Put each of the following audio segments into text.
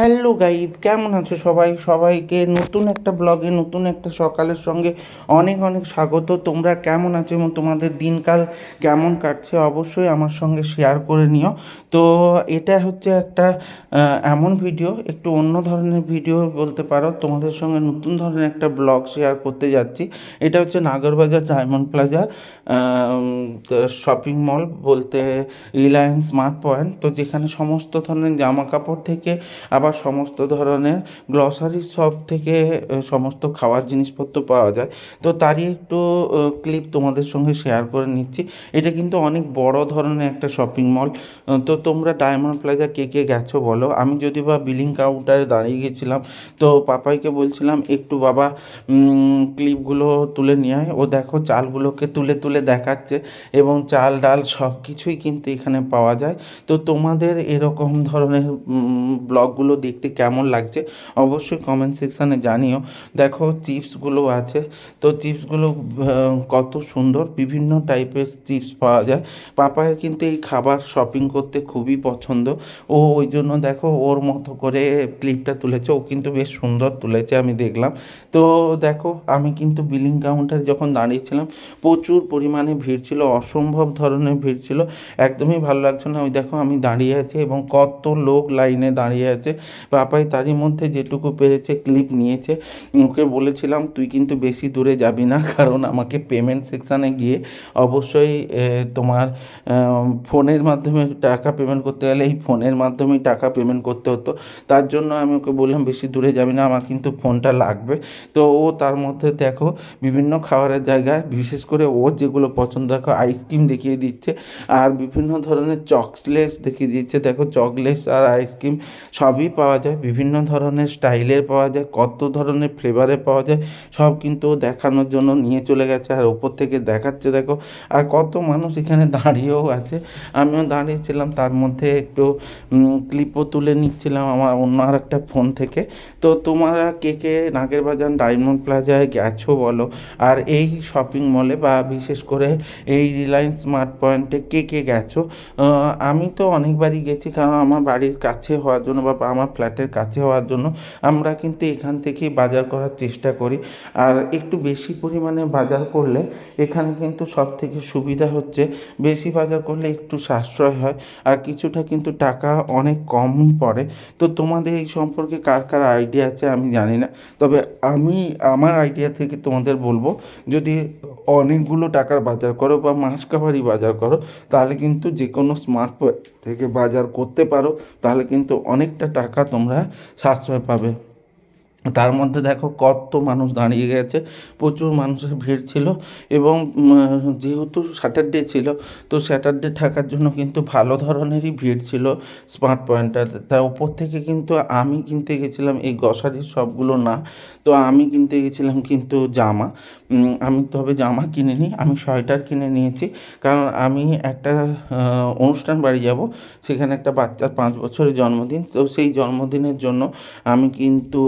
Hello guys কেমন আছো সবাই? সবাইকে নতুন একটা ব্লগে নতুন একটা সকালের সঙ্গে অনেক অনেক স্বাগত। তোমরা কেমন আছো এবং তোমাদের দিনকাল কেমন কাটছে অবশ্যই আমার সঙ্গে শেয়ার করে নিও। তো এটা হচ্ছে একটা এমন ভিডিও একটু অন্য ধরনের ভিডিও বলতে পারো। তোমাদের সঙ্গে নতুন ধরনের একটা ব্লগ শেয়ার করতে যাচ্ছি। এটা হচ্ছে Nagerbazar Diamond Plaza shopping mall বলতে রিলায়েন্স স্মার্ট পয়েন্ট তো যেখানে সমস্ত ধরনের জামা কাপড় থেকে আবার সমস্ত ধরনের গ্লসারি শপ থেকে সমস্ত খাওয়ার জিনিসপত্র পাওয়া যায়। তো তারই একটু ক্লিপ তোমাদের সঙ্গে শেয়ার করে নিচ্ছি। এটা কিন্তু অনেক বড় ধরনের একটা শপিং মল। তো তোমরা ডায়মন্ড প্লাজা কে কে গেছো বলো। আমি যদি বা বিলিং কাউন্টারে দাঁড়িয়ে গেছিলাম, তো পাপাইকে বলছিলাম, একটু বাবা ক্লিপগুলো তুলে নিয়ে আয়। ও দেখো চালগুলোকে তুলে তুলে দেখাচ্ছে এবং চাল, ডাল সব কিছুই কিন্তু এখানে পাওয়া যায়। তো তোমাদের এরকম ধরনের ব্লগগুলো দেখতে কেমন লাগছে, অবশ্যই কমেন্ট সেকশানে জানিও। দেখো চিপসগুলো আছে, তো চিপসগুলো কত সুন্দর, বিভিন্ন টাইপের চিপস পাওয়া যায়। পাপায়ের কিন্তু এই খাবার শপিং করতে খুবই পছন্দ। ও ওই জন্য দেখো ওর মতো করে ক্লিপটা তুলেছে, ও কিন্তু বেশ সুন্দর তুলেছে আমি দেখলাম। তো দেখো আমি কিন্তু বিলিং কাউন্টারে যখন দাঁড়িয়েছিলাম, প্রচুর পরিমাণে ভিড় ছিল, অসম্ভব ধরনের ভিড় ছিল, একদমই ভালো লাগছে না। ওই দেখো আমি দাঁড়িয়ে আছি এবং কত লোক লাইনে দাঁড়িয়ে আছে পাপাই তারই মধ্যে যেটুকু পেরেছে ক্লিপ নিয়েছে। ওকে বলেছিলাম, তুই কিন্তু বেশি দূরে যাবি না, কারণ আমাকে পেমেন্ট সেকশানে গিয়ে অবশ্যই তোমার ফোনের মাধ্যমে টাকা পেমেন্ট করতে গেলে এই ফোনের মাধ্যমেই টাকা পেমেন্ট করতে হতো। তার জন্য আমি ওকে বললাম, বেশি দূরে যাবি না, আমার কিন্তু ফোনটা লাগবে। তো ও তার মধ্যে দেখো, বিভিন্ন খাবারের জায়গায়, বিশেষ করে ও যেগুলো পছন্দ, দেখো আইসক্রিম দেখিয়ে দিচ্ছে, আর বিভিন্ন ধরনের চকলেটস দেখিয়ে দিচ্ছে। দেখো চকলেটস আর আইসক্রিম সবই পাওয়া যায়, বিভিন্ন ধরনের স্টাইলের পাওয়া যায়, কত ধরনের ফ্লেভারে পাওয়া যায়, সব কিন্তু দেখানোর জন্য নিয়ে চলে গেছে আর ওপর থেকে দেখাচ্ছে দেখো। আর কত মানুষ এখানে দাঁড়িয়েও আছে। আমিও দাঁড়িয়েছিলাম, তার মধ্যে একটু ক্লিপও তুলে নিচ্ছিলাম আমার অন্য আর একটা ফোন থেকে। তো তোমরা কে কে নাগের বাজার ডায়মন্ড প্লাজায় গেছো বলো? আর এই শপিং মলে বা বিশেষ করে এই রিলায়েন্স স্মার্ট পয়েন্টে কে কে গেছো? আমি তো অনেকবারই গেছি, কারণ আমার বাড়ির কাছে হওয়ার জন্য বা আমার ফ্ল্যাটের কাছে হওয়ার জন্য আমরা কিন্তু এখান থেকেই বাজার করার চেষ্টা করি। আর একটু বেশি পরিমাণে বাজার করলে এখানে কিন্তু সব থেকে সুবিধা হচ্ছে, বেশি বাজার করলে একটু সাশ্রয় হয় আর কিছুটা কিন্তু টাকা অনেক কমই পড়ে। তো তোমাদের এই সম্পর্কে কার কার আইডিয়া আছে আমি জানি না। তবে আমি, আমার আইডিয়া থেকে তোমাদের বলব, যদি অনেকগুলো টাকার বাজার করো বা মাসকাবারি বাজার করো, তাহলে কিন্তু যে কোনো স্মার্ট থেকে বাজার করতে পারো, তাহলে কিন্তু অনেকটা টাকা তোমরা সাশ্রয় পাবে। তার মধ্যে দেখো, কত মানুষ দাঁড়িয়ে গেছে, প্রচুর মানুষের ভিড় ছিল এবং যেহেতু স্যাটারডে ছিল, তো স্যাটারডে থাকার জন্য কিন্তু ভালো ধরনেরই ভিড় ছিল স্মার্ট পয়েন্টটাতে তা ওপর থেকে কিন্তু আমি কিনতে গেছিলাম এই গ্রসারির সবগুলো না, তো আমি কিনতে গেছিলাম কিন্তু জামা। আমি তবে জামা কিনে নিই, আমি সোয়েটার কিনে নিয়েছি। কারণ আমি একটা অনুষ্ঠান বাড়ি যাব, সেখানে একটা বাচ্চার পাঁচ বছরের জন্মদিন। তো সেই জন্মদিনের জন্য আমি কিন্তু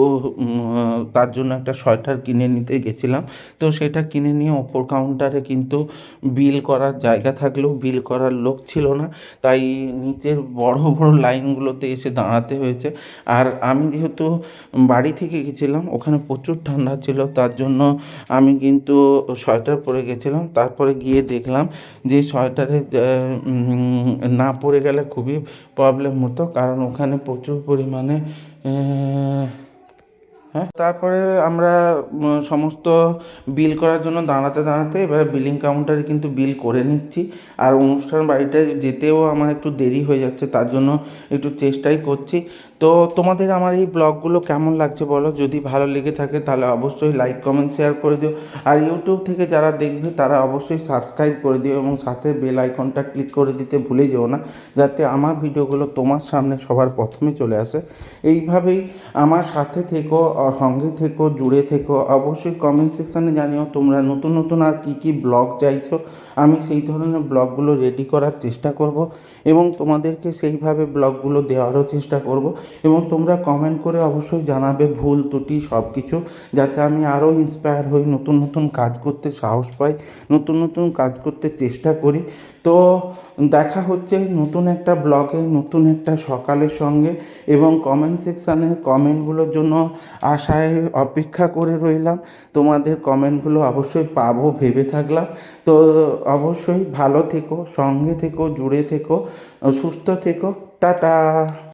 তার জন্য একটা সোয়েটার কিনে নিতে গেছিলাম। তো সেটা কিনে নিয়ে ওপর কাউন্টারে কিন্তু বিল করার জায়গা থাকলেও বিল করার লোক ছিল না। তাই নিচের বড় বড় লাইনগুলোতে এসে দাঁড়াতে হয়েছে। আর আমি যেহেতু বাড়ি থেকে গেছিলাম, ওখানে প্রচুর ঠান্ডা ছিল, তার জন্য আমি কিন্তু সোয়েটার পরে গেছিলাম, তারপরে গিয়ে দেখলাম যে সোয়েটারে না পরে গেলে খুবই প্রবলেম হতো, কারণ ওখানে প্রচুর পরিমাণে হ্যাঁ তারপরে আমরা সমস্ত বিল করার জন্য দাঁড়াতে দাঁড়াতে এবার বিলিং কাউন্টারে কিন্তু বিল করে নিচ্ছি। আর অনুষ্ঠান বাড়িটায় যেতেও আমার একটু দেরি হয়ে যাচ্ছে, তার জন্য একটু চেষ্টাই করছি। তো তোমাদের আমার এই ব্লগগুলো কেমন লাগছে বলো? যদি ভালো লেগে থাকে তাহলে অবশ্যই লাইক কমেন্ট শেয়ার করে দিও। আর ইউটিউব থেকে যারা দেখবে তারা অবশ্যই সাবস্ক্রাইব করে দিও এবং সাথে বেল আইকনটা ক্লিক করে দিতে ভুলে যেও না, যাতে আমার ভিডিওগুলো তোমার সামনে সবার প্রথমে চলে আসে। এইভাবেই আমার সাথে থেকো, সঙ্গে থেকো, জুড়ে থেকো। অবশ্যই কমেন্ট সেকশানে জানিও তোমরা নতুন নতুন আর কী কী ব্লগ চাইছো। আমি সেই ধরনের ব্লগগুলো রেডি করার চেষ্টা করব এবং তোমাদেরকে সেইভাবে ব্লগগুলো দেওয়ারও চেষ্টা করব। এবং তোমরা কমেন্ট করে অবশ্যই জানাবে ভুল, ত্রুটি সব কিছু যাতে আমি আরও ইন্সপায়ার হই, নতুন নতুন কাজ করতে সাহস পাই, নতুন নতুন কাজ করতে চেষ্টা করি। তো দেখা হচ্ছে নতুন একটা ব্লগে নতুন একটা সকালের সঙ্গে এবং কমেন্ট সেকশানে কমেন্টগুলোর জন্য আশায় অপেক্ষা করে রইলাম। তোমাদের কমেন্টগুলো অবশ্যই পাবো ভেবে থাকলাম। তো অবশ্যই ভালো থেকো, সঙ্গে থেকো, জুড়ে থেকো, সুস্থ থেকো, টাটা!